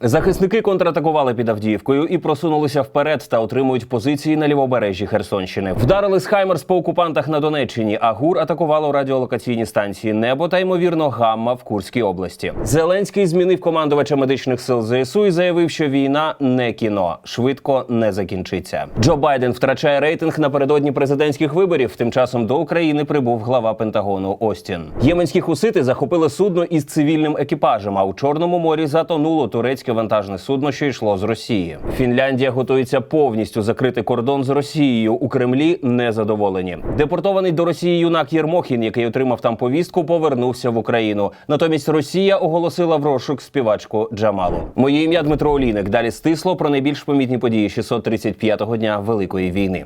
Захисники контратакували під Авдіївкою і просунулися вперед та отримують позиції на лівобережжі Херсонщини. Вдарили з Хаймерс по окупантах на Донеччині. А ГУР атакувало радіолокаційні станції Небо та ймовірно Гамма в Курській області. Зеленський змінив командувача медичних сил ЗСУ і заявив, що війна не кіно швидко не закінчиться. Джо Байден втрачає рейтинг напередодні президентських виборів. Тим часом до України прибув глава Пентагону Остін. Єменські хусити захопили судно із цивільним екіпажем. А у Чорному морі затонуло турецьке вантажне судно, що йшло з Росії. Фінляндія готується повністю закрити кордон з Росією. У Кремлі незадоволені. Депортований до Росії юнак Єрмохін, який отримав там повістку, повернувся в Україну. Натомість Росія оголосила в розшук співачку Джамалу. Моє ім'я Дмитро Олійник. Далі стисло про найбільш помітні події 635-го дня Великої війни.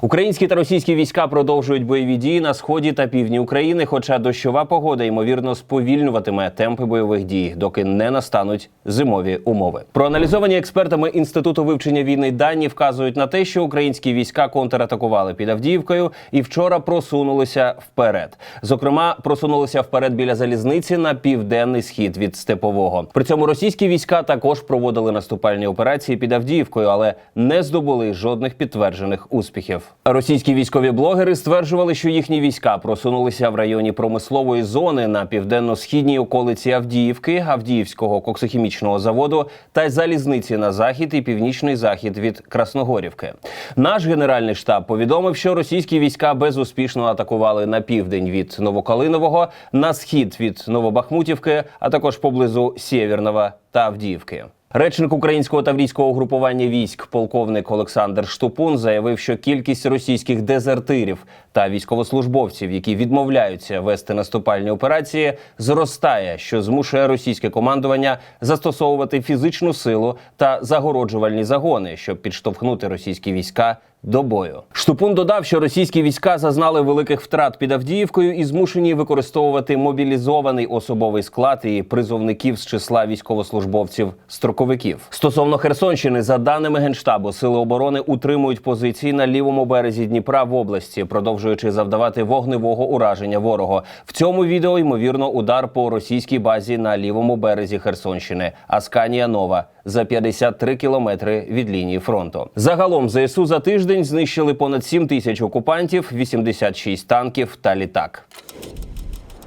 Українські та російські війська продовжують бойові дії на сході та півдні України. Хоча дощова погода ймовірно сповільнюватиме темпи бойових дій, доки не настануть зимові умови. Проаналізовані експертами інституту вивчення війни дані вказують на те, що українські війська контратакували під Авдіївкою і вчора просунулися вперед. Зокрема, просунулися вперед біля залізниці на південний схід від степового. При цьому російські війська також проводили наступальні операції під Авдіївкою, але не здобули жодних підтверджених успіхів. Російські військові блогери стверджували, що їхні війська просунулися в районі промислової зони на південно-східній околиці Авдіївки, Авдіївського коксохімічного заводу та залізниці на захід і північний захід від Красногорівки. Наш генеральний штаб повідомив, що російські війська безуспішно атакували на південь від Новокалинового, на схід від Новобахмутівки, а також поблизу Сєвєрного та Авдіївки. Речник українського таврійського угрупування військ, полковник Олександр Штупун, заявив, що кількість російських дезертирів та військовослужбовців, які відмовляються вести наступальні операції, зростає, що змушує російське командування застосовувати фізичну силу та загороджувальні загони, щоб підштовхнути російські війська до бою. Штупун додав, що російські війська зазнали великих втрат під Авдіївкою і змушені використовувати мобілізований особовий склад і призовників з числа військовослужбовців строковиків. Стосовно Херсонщини, за даними генштабу, сили оборони утримують позиції на лівому березі Дніпра в області, продовжуючи завдавати вогневого ураження ворогу. В цьому відео ймовірно удар по російській базі на лівому березі Херсонщини. Асканія Нова за 53 кілометри від лінії фронту. Загалом ЗСУ за тиждень знищили понад 7 тисяч окупантів, 86 танків та літак.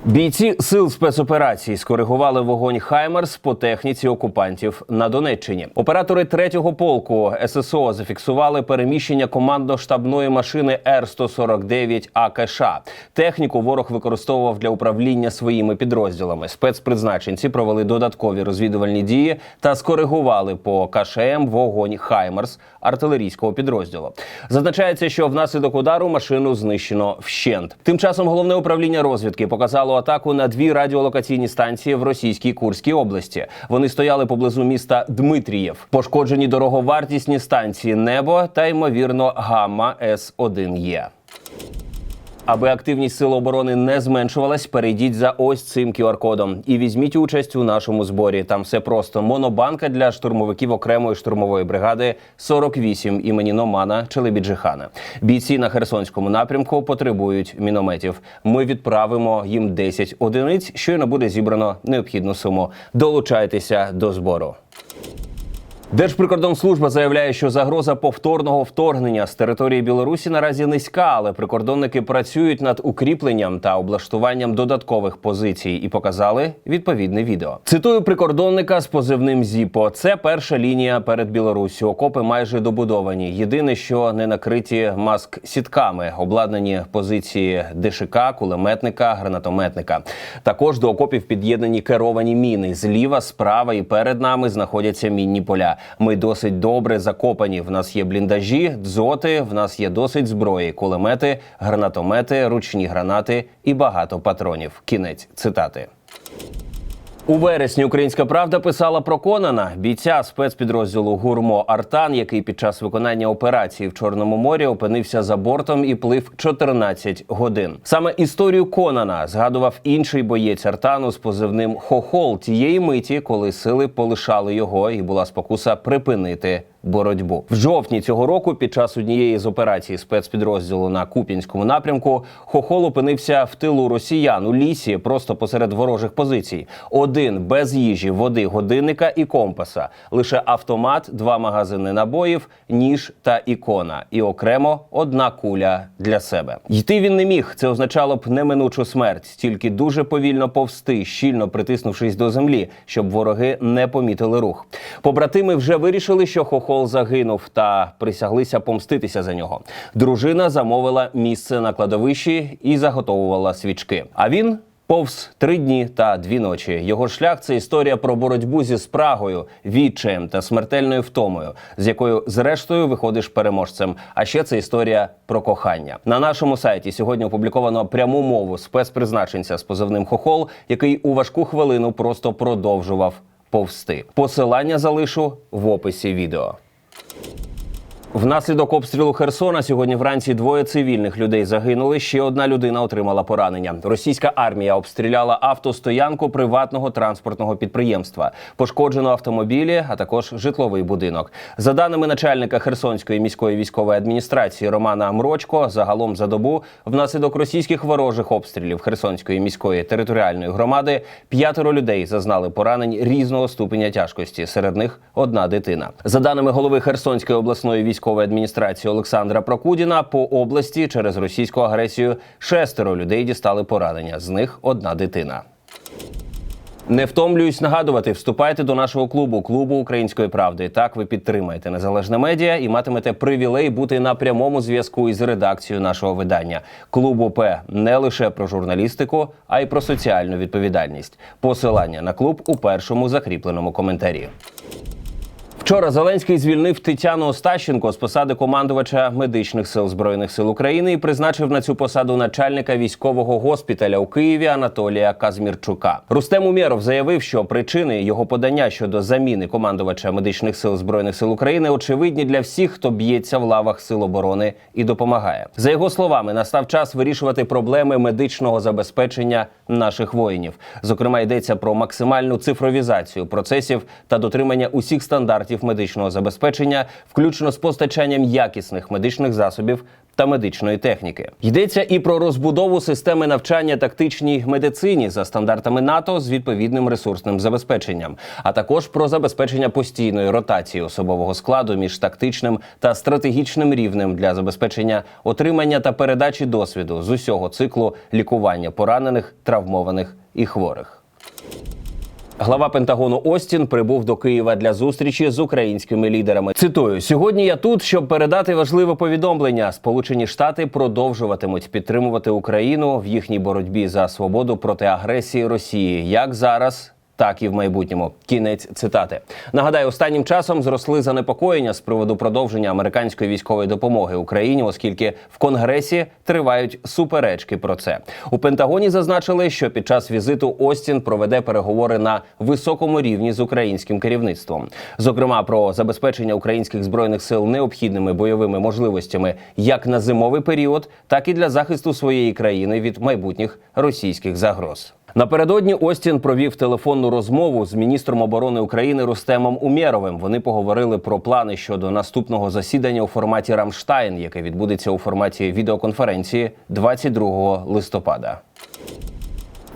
Бійці сил спецоперацій скоригували вогонь Хаймерс по техніці окупантів на Донеччині. Оператори третього полку ССО зафіксували переміщення командно-штабної машини Р 149 АКШ. Техніку ворог використовував для управління своїми підрозділами. Спецпризначенці провели додаткові розвідувальні дії та скоригували по КШМ вогонь Хаймерс артилерійського підрозділу. Зазначається, що внаслідок удару машину знищено вщент. Тим часом головне управління розвідки показало атаку на дві радіолокаційні станції в російській Курській області. Вони стояли поблизу міста Дмитрієв. Пошкоджені дороговартісні станції Небо та ймовірно Гамма С 1 Є. Аби активність сил оборони не зменшувалась, перейдіть за ось цим QR-кодом і візьміть участь у нашому зборі. Там все просто монобанка для штурмовиків окремої штурмової бригади 48 імені Номана Челебіджихана. Бійці на Херсонському напрямку потребують мінометів. Ми відправимо їм 10 одиниць. Щойно буде зібрано необхідну суму. Долучайтеся до збору. Держприкордонслужба заявляє, що загроза повторного вторгнення з території Білорусі наразі низька, але прикордонники працюють над укріпленням та облаштуванням додаткових позицій і показали відповідне відео. Цитую прикордонника з позивним Зіпо: це перша лінія перед Білоруссю. Окопи майже добудовані. Єдине, що не накриті маск сітками, обладнані позиції ДШК, кулеметника, гранатометника. Також до окопів під'єднані керовані міни. Зліва, справа і перед нами знаходяться мінні поля. Ми досить добре закопані. В нас є бліндажі, дзоти. В нас є досить зброї, кулемети, гранатомети, ручні гранати і багато патронів. Кінець цитати. У вересні Українська Правда писала про Конана, бійця спецпідрозділу Гурмо Артан, який під час виконання операції в Чорному морі опинився за бортом і плив 14 годин. Саме історію Конана згадував інший боєць Артану з позивним Хохол тієї миті, коли сили полишали його, і була спокуса припинити боротьбу. В жовтні цього року, під час однієї з операцій спецпідрозділу на Куп'янському напрямку, Хохол опинився в тилу росіян у лісі, просто посеред ворожих позицій. Один без їжі, води, годинника і компаса. Лише автомат, два магазини набоїв, ніж та ікона. І окремо одна куля для себе. Йти він не міг. Це означало б неминучу смерть, тільки дуже повільно повсти, щільно притиснувшись до землі, щоб вороги не помітили рух. Побратими вже вирішили, що Хохол загинув, та присяглися помститися за нього. Дружина замовила місце на кладовищі і заготовувала свічки. А він. Повз три дні та дві ночі. Його шлях це історія про боротьбу зі спрагою, відчаєм та смертельною втомою, з якою зрештою виходиш переможцем. А ще це історія про кохання. На нашому сайті сьогодні опубліковано пряму мову спецпризначенця з позивним Хохол, який у важку хвилину просто продовжував повсти. Посилання залишу в описі відео. Внаслідок обстрілу Херсона сьогодні вранці двоє цивільних людей загинули. Ще одна людина отримала поранення. Російська армія обстріляла автостоянку приватного транспортного підприємства. Пошкоджено автомобілі, а також житловий будинок. За даними начальника Херсонської міської військової адміністрації Романа Мрочко, загалом за добу внаслідок російських ворожих обстрілів Херсонської міської територіальної громади п'ятеро людей зазнали поранень різного ступеня тяжкості. Серед них одна дитина. За даними голови Херсонської обласної військової адміністрації Олександра Прокудіна, по області через російську агресію шестеро людей дістали поранення. З них одна дитина. Не втомлююсь нагадувати, вступайте до нашого клубу, клубу української правди. Так ви підтримаєте незалежне медіа і матимете привілей бути на прямому зв'язку із редакцією нашого видання. Клуб ОП не лише про журналістику, а й про соціальну відповідальність. Посилання на клуб у першому закріпленому коментарі. Вчора Зеленський звільнив Тетяну Остащенко з посади командувача медичних сил збройних сил України і призначив на цю посаду начальника військового госпіталя у Києві Анатолія Казмірчука. Рустем Умєров заявив, що причини його подання щодо заміни командувача медичних сил збройних сил України очевидні для всіх, хто б'ється в лавах сил оборони і допомагає. За його словами, настав час вирішувати проблеми медичного забезпечення наших воїнів. Зокрема, йдеться про максимальну цифровізацію процесів та дотримання усіх стандартів медичного забезпечення, включно з постачанням якісних медичних засобів. Та медичної техніки йдеться і про розбудову системи навчання тактичній медицині за стандартами НАТО з відповідним ресурсним забезпеченням, а також про забезпечення постійної ротації особового складу між тактичним та стратегічним рівнем для забезпечення отримання та передачі досвіду з усього циклу лікування поранених, травмованих і хворих. Глава Пентагону Остін прибув до Києва для зустрічі з українськими лідерами. Цитую: сьогодні я тут, щоб передати важливе повідомлення. Сполучені Штати продовжуватимуть підтримувати Україну в їхній боротьбі за свободу проти агресії Росії, як зараз. Так і в майбутньому кінець цитати. Нагадаю, останнім часом зросли занепокоєння з приводу продовження американської військової допомоги Україні, оскільки в Конгресі тривають суперечки про це. У Пентагоні зазначили, що під час візиту Остін проведе переговори на високому рівні з українським керівництвом, зокрема про забезпечення українських збройних сил необхідними бойовими можливостями як на зимовий період, так і для захисту своєї країни від майбутніх російських загроз. Напередодні Остін провів телефонну розмову з міністром оборони України Рустемом Умєровим. Вони поговорили про плани щодо наступного засідання у форматі Рамштайн, яке відбудеться у форматі відеоконференції 22 листопада.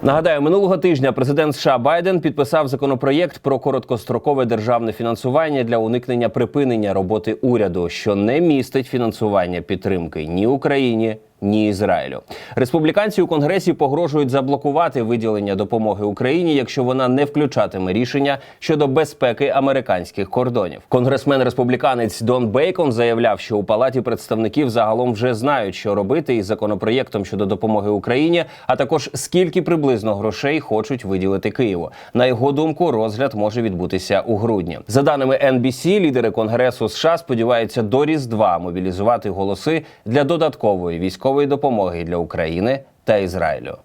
Нагадаю, минулого тижня президент США Байден підписав законопроєкт про короткострокове державне фінансування для уникнення припинення роботи уряду, що не містить фінансування підтримки ні Україні. Ні Ізраїлю республіканці у конгресі погрожують заблокувати виділення допомоги Україні, якщо вона не включатиме рішення щодо безпеки американських кордонів. Конгресмен республіканець Дон Бейкон заявляв, що у палаті представників загалом вже знають, що робити із законопроєктом щодо допомоги Україні, а також скільки приблизно грошей хочуть виділити Києву. На його думку, розгляд може відбутися у грудні. За даними NBC, лідери конгресу США сподіваються до різдва мобілізувати голоси для додаткової військової допомоги для України та Ізраїлю.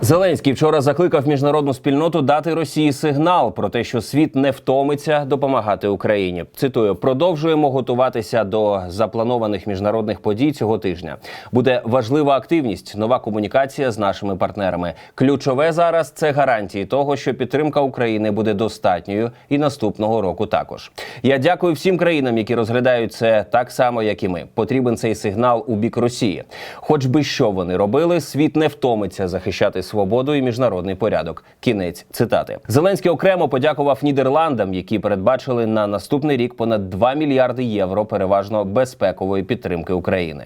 Зеленський вчора закликав міжнародну спільноту дати Росії сигнал про те, що світ не втомиться допомагати Україні. Цитую: продовжуємо готуватися до запланованих міжнародних подій цього тижня. Буде важлива активність, нова комунікація з нашими партнерами. Ключове зараз це гарантії того, що підтримка України буде достатньою і наступного року також. Я дякую всім країнам, які розглядають це так само, як і ми. Потрібен цей сигнал у бік Росії. Хоч би що вони робили, світ не втомиться захищати свободу і міжнародний порядок. Кінець цитати. Зеленський окремо подякував Нідерландам, які передбачили на наступний рік понад 2 мільярди євро, переважно безпекової підтримки України.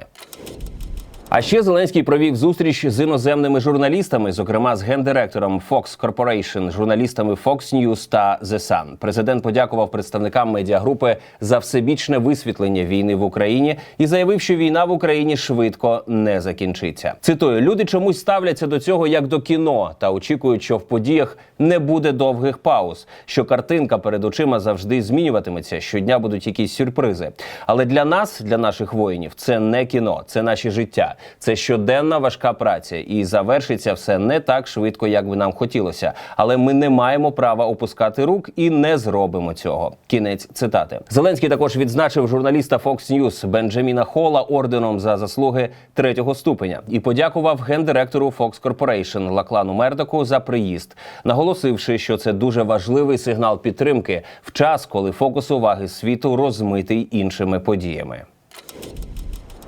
А ще Зеленський провів зустріч з іноземними журналістами, зокрема з гендиректором Fox Corporation, журналістами Fox News та The Sun. Президент подякував представникам медіагрупи за всебічне висвітлення війни в Україні і заявив, що війна в Україні швидко не закінчиться. Цитую: люди чомусь ставляться до цього як до кіно та очікують, що в подіях не буде довгих пауз, що картинка перед очима завжди змінюватиметься. Щодня будуть якісь сюрпризи. Але для нас, для наших воїнів, це не кіно, це наше життя. Це щоденна важка праця, і завершиться все не так швидко, як би нам хотілося. Але ми не маємо права опускати рук і не зробимо цього. Кінець цитати. Зеленський також відзначив журналіста Fox News Бенджаміна Хола орденом за заслуги третього ступеня і подякував гендиректору Fox Corporation Лаклану Мердоку за приїзд, наголосивши, що це дуже важливий сигнал підтримки в час, коли фокус уваги світу розмитий іншими подіями.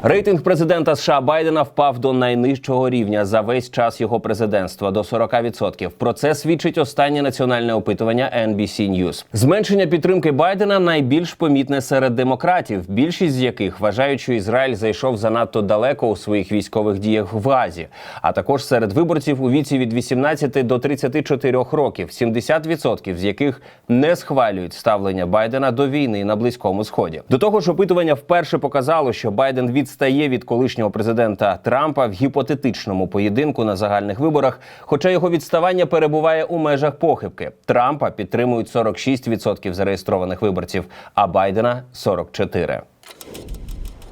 Рейтинг президента США Байдена впав до найнижчого рівня за весь час його президентства до 40%. Про це свідчить останнє національне опитування NBC News. Зменшення підтримки Байдена найбільш помітне серед демократів, більшість з яких вважають, що Ізраїль зайшов занадто далеко у своїх військових діях в Газі, а також серед виборців у віці від 18 до 34 років, 70% з яких не схвалюють ставлення Байдена до війни на близькому сході. До того ж, опитування вперше показало, що Байден відстає від колишнього президента Трампа в гіпотетичному поєдинку на загальних виборах, хоча його відставання перебуває у межах похибки. Трампа підтримують 46% зареєстрованих виборців, а Байдена 44%.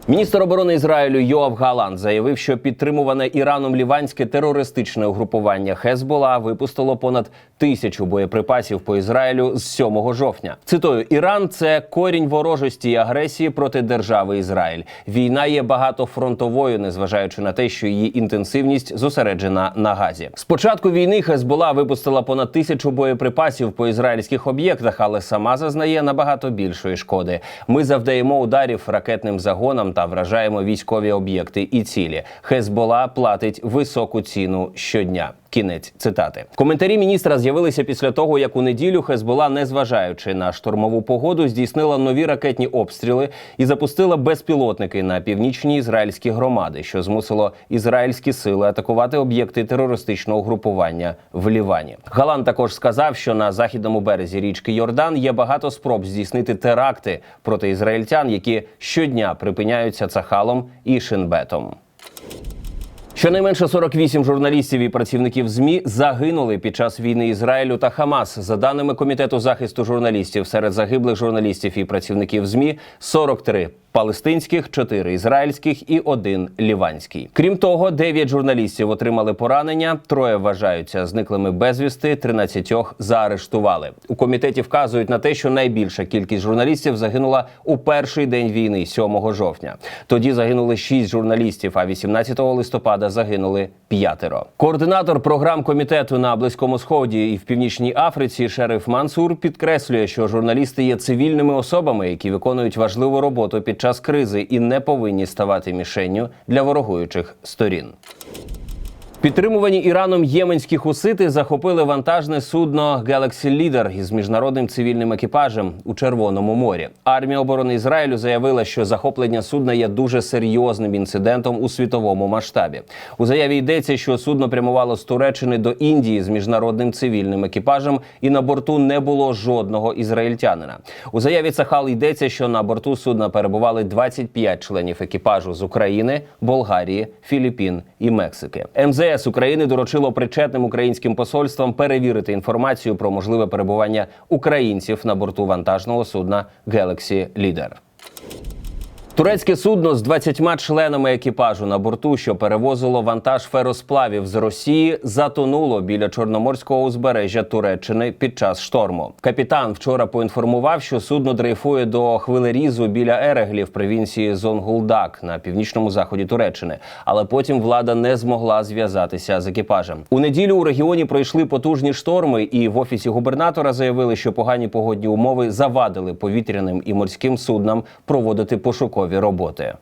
Міністр оборони Ізраїлю Йоав Галанд заявив, що підтримуване Іраном ліванське терористичне угрупування Хезбола випустило понад тисячу боєприпасів по Ізраїлю з 7 жовтня. Цитую: Іран це корінь ворожості і агресії проти держави Ізраїль. Війна є багатофронтовою, незважаючи на те, що її інтенсивність зосереджена на газі. З початку війни Хезбола випустила понад тисячу боєприпасів по ізраїльських об'єктах, але сама зазнає набагато більшої шкоди. Ми завдаємо ударів ракетним загонам та вражаємо військові об'єкти і цілі. Хезбола платить високу ціну щодня. Кінець цитати. Коментарі міністра з'явилися після того, як у неділю Хезбола, незважаючи на штормову погоду, здійснила нові ракетні обстріли і запустила безпілотники на північні ізраїльські громади, що змусило ізраїльські сили атакувати об'єкти терористичного групування в Лівані. Галан також сказав, що на західному березі річки Йордан є багато спроб здійснити теракти проти ізраїльтян, які щодня припиняються Цахалом і Шинбетом. Щонайменше 48 журналістів і працівників змі загинули під час війни Ізраїлю та Хамас. За даними комітету захисту журналістів, серед загиблих журналістів і працівників змі 43 палестинських, 4 ізраїльських і один ліванський. Крім того, 9 журналістів отримали поранення. Троє вважаються зниклими безвісти, 13 заарештували. У комітеті вказують на те, що найбільша кількість журналістів загинула у перший день війни, 7 жовтня. Тоді загинули 6 журналістів, а 18 листопада загинули п'ятеро. Координатор програм комітету на близькому сході і в північній Африці Шериф Мансур підкреслює, що журналісти є цивільними особами, які виконують важливу роботу під час кризи і не повинні ставати мішенню для ворогуючих сторін. Підтримувані Іраном єменські хусити захопили вантажне судно Galaxy Leader із міжнародним цивільним екіпажем у Червоному морі. Армія оборони Ізраїлю заявила, що захоплення судна є дуже серйозним інцидентом у світовому масштабі. У заяві йдеться, що судно прямувало з Туреччини до Індії з міжнародним цивільним екіпажем, і на борту не було жодного ізраїльтянина. У заяві Цахал йдеться, що на борту судна перебували 25 членів екіпажу з України, Болгарії, Філіппін і Мексики. МЗС МЗС України доручило причетним українським посольствам перевірити інформацію про можливе перебування українців на борту вантажного судна Galaxy Leader. Турецьке судно з 20 членами екіпажу на борту, що перевозило вантаж феросплавів з Росії, затонуло біля чорноморського узбережжя Туреччини під час шторму. Капітан вчора поінформував, що судно дрейфує до хвилерізу біля Ереглі в провінції Зонгулдак на північному заході Туреччини. Але потім влада не змогла зв'язатися з екіпажем. У неділю у регіоні пройшли потужні шторми, і в офісі губернатора заявили, що погані погодні умови завадили повітряним і морським суднам проводити пошукові роботи.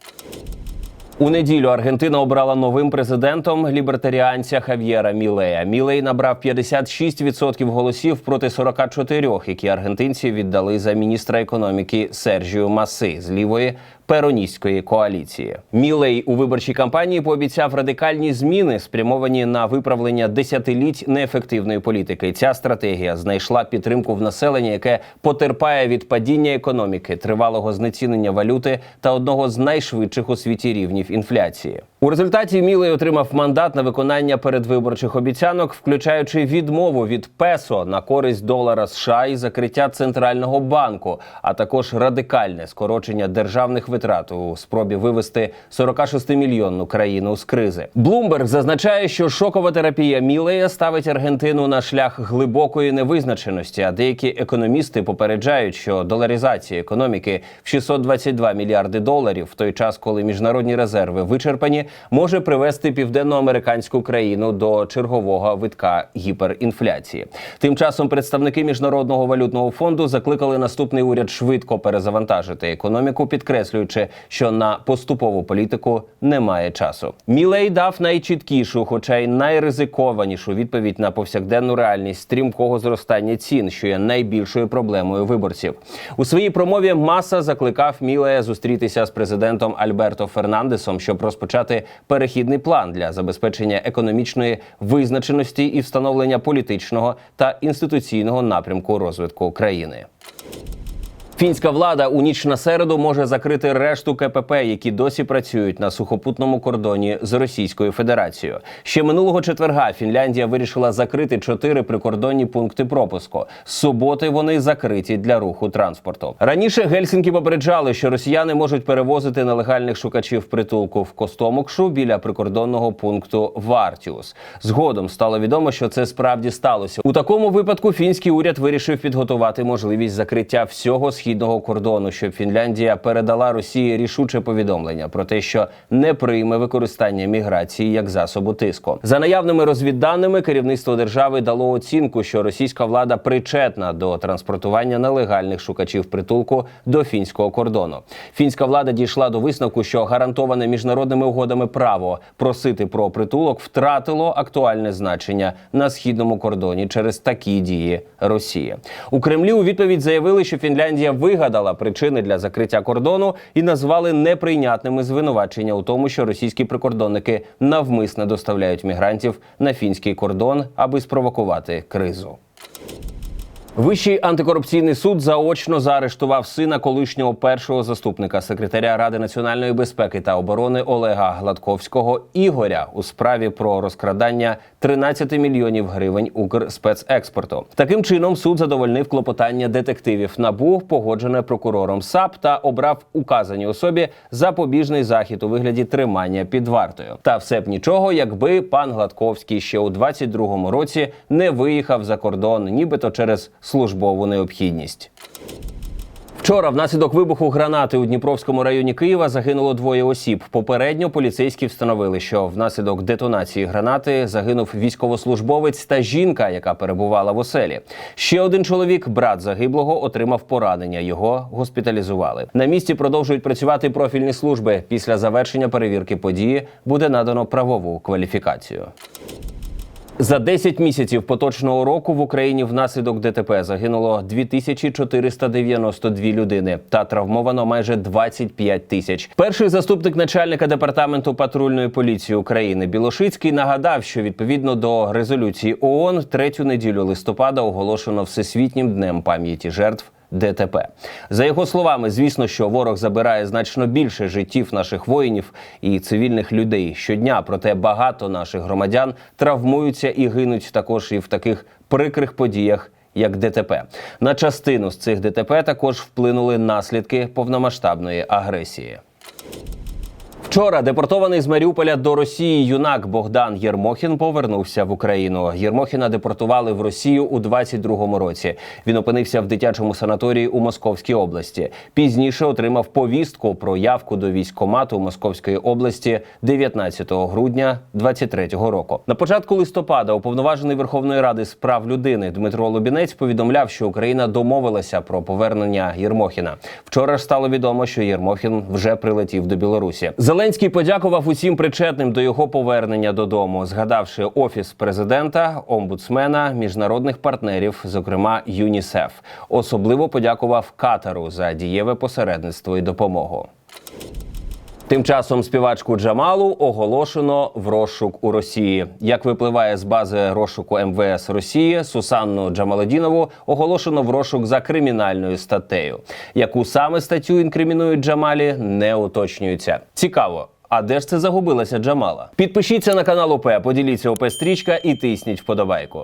У неділю Аргентина обрала новим президентом лібертаріанця Хав'єра Мілея. Мілей набрав 56% голосів проти 44, які аргентинці віддали за міністра економіки Сержію Маси з лівої пероністської коаліції. Мілей у виборчій кампанії пообіцяв радикальні зміни, спрямовані на виправлення десятиліть неефективної політики. Ця стратегія знайшла підтримку в населення, яке потерпає від падіння економіки, тривалого знецінення валюти та одного з найшвидших у світі рівнів інфляції. У результаті Мілей отримав мандат на виконання передвиборчих обіцянок, включаючи відмову від песо на користь долара США і закриття центрального банку, а також радикальне скорочення державних витрат у спробі вивести 46-мільйонну країну з кризи. Блумберг зазначає, що шокова терапія Мілея ставить Аргентину на шлях глибокої невизначеності. А деякі економісти попереджають, що доларизація економіки в 622 мільярди доларів, в той час, коли міжнародні резерви вичерпані, може привести південноамериканську країну до чергового витка гіперінфляції. Тим часом представники міжнародного валютного фонду закликали наступний уряд швидко перезавантажити економіку, підкреслюючи, що на поступову політику немає часу. Мілей дав найчіткішу, хоча й найризикованішу відповідь на повсякденну реальність стрімкого зростання цін, що є найбільшою проблемою виборців. У своїй промові Маса закликав Мілея зустрітися з президентом Альберто Фернандесом, щоб розпочати перехідний план для забезпечення економічної визначеності і встановлення політичного та інституційного напрямку розвитку країни. Фінська влада у ніч на середу може закрити решту КПП, які досі працюють на сухопутному кордоні з Російською Федерацією. Ще минулого четверга Фінляндія вирішила закрити чотири прикордонні пункти пропуску. З суботи вони закриті для руху транспорту. Раніше Гельсінкі попереджали, що росіяни можуть перевозити нелегальних шукачів притулку в Костомукшу біля прикордонного пункту Вартіус. Згодом стало відомо, що це справді сталося. У такому випадку фінський уряд вирішив підготувати можливість закриття всього східного кордону, щоб Фінляндія передала Росії рішуче повідомлення про те, що не прийме використання міграції як засобу тиску. За наявними розвідданими, керівництво держави дало оцінку, що російська влада причетна до транспортування нелегальних шукачів притулку до фінського кордону. Фінська влада дійшла до висновку, що гарантоване міжнародними угодами право просити про притулок втратило актуальне значення на східному кордоні через такі дії Росії. У Кремлі у відповідь заявили, що Фінляндія вигадала причини для закриття кордону і назвали неприйнятними звинувачення у тому, що російські прикордонники навмисно доставляють мігрантів на фінський кордон, аби спровокувати кризу. Вищий антикорупційний суд заочно заарештував сина колишнього першого заступника секретаря Ради національної безпеки та оборони Олега Гладковського Ігоря у справі про розкрадання 13 мільйонів гривень Укрспецекспорту. Таким чином суд задовольнив клопотання детективів НАБУ, погоджене прокурором САП, та обрав указаній особі запобіжний захід у вигляді тримання під вартою. Та все б нічого, якби пан Гладковський ще у 22-му році не виїхав за кордон, нібито через службову необхідність. Вчора внаслідок вибуху гранати у Дніпровському районі Києва загинуло двоє осіб. Попередньо поліцейські встановили, що внаслідок детонації гранати загинув військовослужбовець та жінка, яка перебувала в оселі. Ще один чоловік, брат загиблого, отримав поранення. Його госпіталізували. На місці продовжують працювати профільні служби. Після завершення перевірки події буде надано правову кваліфікацію. За 10 місяців поточного року в Україні внаслідок ДТП загинуло 2492 людини та травмовано майже 25 тисяч. Перший заступник начальника департаменту патрульної поліції України Білошицький нагадав, що відповідно до резолюції ООН третю неділю листопада оголошено всесвітнім днем пам'яті жертв. ДТП за його словами, звісно, що ворог забирає значно більше життів наших воїнів і цивільних людей щодня. Проте багато наших громадян травмуються і гинуть також і в таких прикрих подіях. Як ДТП на частину з цих ДТП також вплинули наслідки повномасштабної агресії. Вчора депортований з Маріуполя до Росії юнак Богдан Єрмохін повернувся в Україну. Єрмохіна депортували в Росію у 22-му році. Він опинився в дитячому санаторії у Московській області. Пізніше отримав повістку про явку до військкомату Московської області 19 грудня 23-го року. На початку листопада уповноважений Верховної Ради з прав людини Дмитро Лубінець повідомляв, що Україна домовилася про повернення Єрмохіна. Вчора ж стало відомо, що Єрмохін вже прилетів до Білорусі. Зеленський подякував усім причетним до його повернення додому, згадавши офіс президента, омбудсмена, міжнародних партнерів, зокрема ЮНІСЕФ. Особливо подякував Катару за дієве посередництво і допомогу. Тим часом співачку Джамалу оголошено в розшук у Росії. Як випливає з бази розшуку МВС Росії, Сусанну Джамаладінову оголошено в розшук за кримінальною статтею. Яку саме статтю інкримінують Джамалі, не уточнюється. Цікаво. А де ж це загубилася Джамала? Підпишіться на канал ОП, поділіться ОП стрічка і тисніть вподобайку.